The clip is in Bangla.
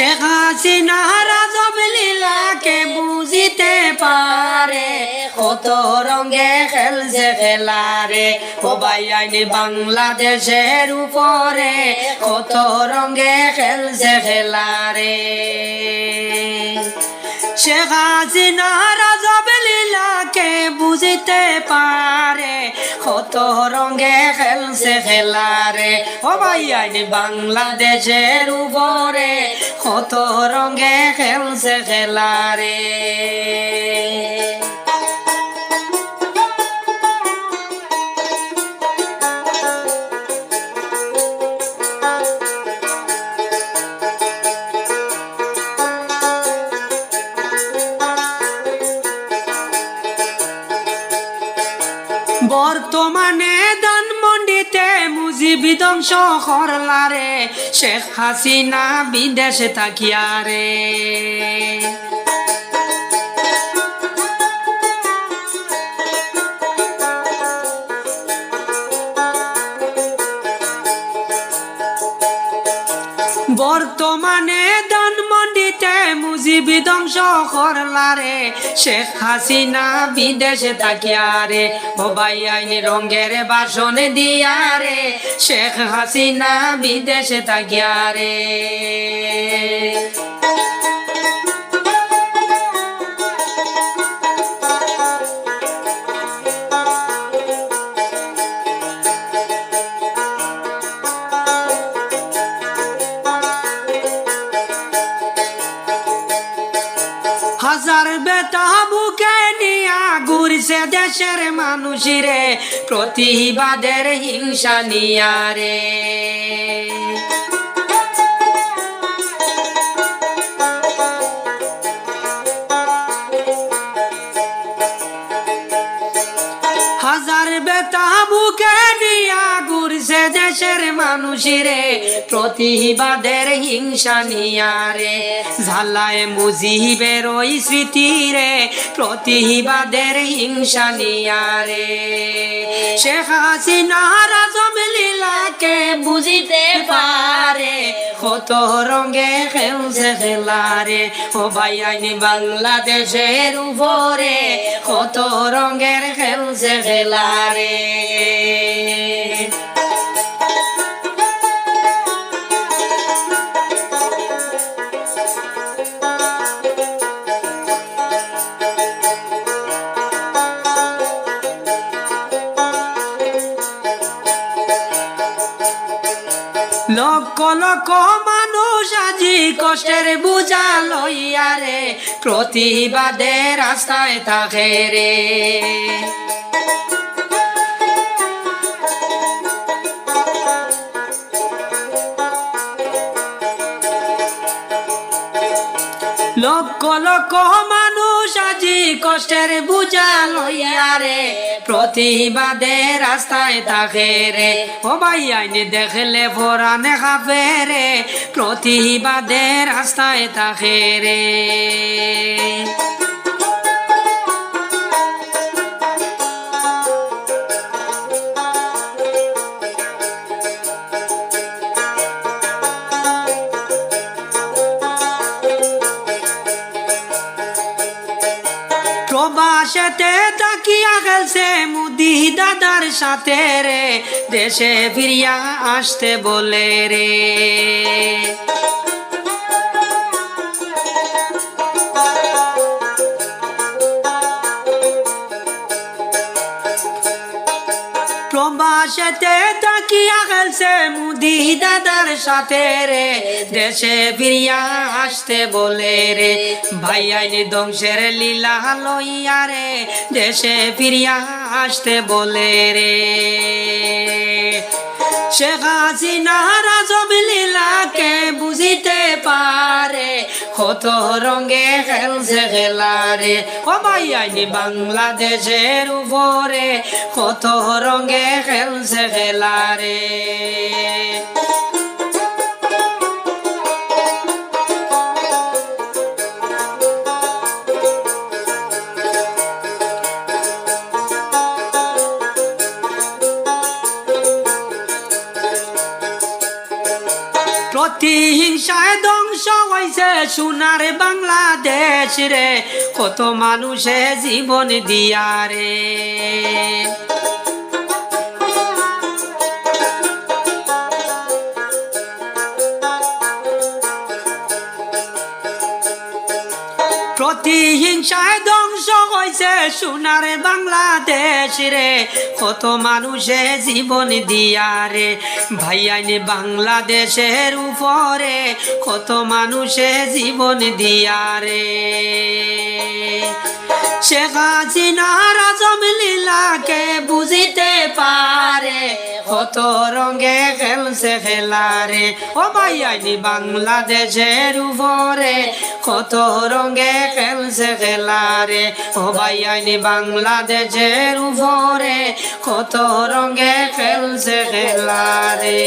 শেখ হাসিনা রাজব লীলাকে বুঝিতে পারে। কত রঙে খেলছে খেলারে ও বাইয়াইনি বাংলাদেশের উপরে। কত রঙে খেলছে খেলারে। শেখ হাসিনা লীলাকে বুঝিতে পারে, কত রঙে খেলছে খেলারে। ও ভাই আইন বাংলাদেশের উপরে কত রঙে খেলছে খেলারে। মুজিবি ধ্বংস করলারে শেখ হাসিনা বিদেশে থাকিয়ারে। বর্তমানে দানমন্ডিতে মুজিব ধ্বংস করলারে শেখ হাসিনা বিদেশে থাকিয়ারে ও ভাই আইনি রঙের বাসন দিয়ারে শেখ হাসিনা বিদেশে থাকিয়ারে হাজার বেতা বুকে নিয়া ঘুরছে দেশের মানুষ রে প্রতিবাদের হিংসা নিয়ারে বেটা বুকে নিয়া ঘুরছে দেশের মানুষেরে প্রতিবাদের হিংসা নিয়ারে ঝালায় মুজিবের ওই স্মৃতিরে প্রতিবাদের হিংসা নিয়ারে শেখ হাসিনা রাজম লীলাকে বুঝিতে পারে, কত রঙে খেলছে খেলারে ও ভাই, আইনি বাংলাদেশের উপরে কত রঙের খেলছে খেলারে লক্ষ লক্ষ মানুষ আজি কষ্টের বুঝা লইয়ারে প্রতিবাদে রাস্তায় থাকে রে। লক্ষ মানুষ আজি কষ্টের বুঝা লইয়ারে প্রতিবাদে রাস্তায় থাকে রে। ও ভাই, আইনে দেখলে ফোরানে খাবে রে। প্রতিবাদে রাস্তায় থাকে রে। প্রবাসেতে তাকিয়া গেলছে মুদি দাদার সাথে রে। দেশে ফিরিয়া আসতে বলে রে। প্রবাসেতে তাকিয়া গেছে মুদি দাদার সাথে রে? দেশে ফিরিয়া আসতে বলে রে। ভাই আইনি ধ্বংসের লীলা লইয়া রে। দেশে ফিরিয়া আসতে বলে রে। শেখ হাসিনা রাজব কত রঙে খেলছে খেলারে ভাই আইনি বাংলাদেশের উপরে কত রঙে খেলছে খেলারে প্রতিহিংসায় হিংসায় ধ্বংস হয়েছে সোনার বাংলাদেশ রে। কত মানুষে জীবন দিয়া রে। প্রতিহিংসায় ধ্বংস হয়েছে সোনার বাংলাদেশ রে। কত মানুষে জীবন দিয়া রে। ভাইয়াইনে বাংলাদেশের উপরে কত মানুষে জীবন দিয়া রে। শেখ হাসিনা রাজম লীলাকে কত রঙে খেলছে খেলারে ও ভাইয়াইনি বাংলাদেশের উপরে, কত রঙে খেলছে খেলারে ও ভাইয়াইনি বাংলাদেশের উপরে, কত রঙে খেলছে খেলারে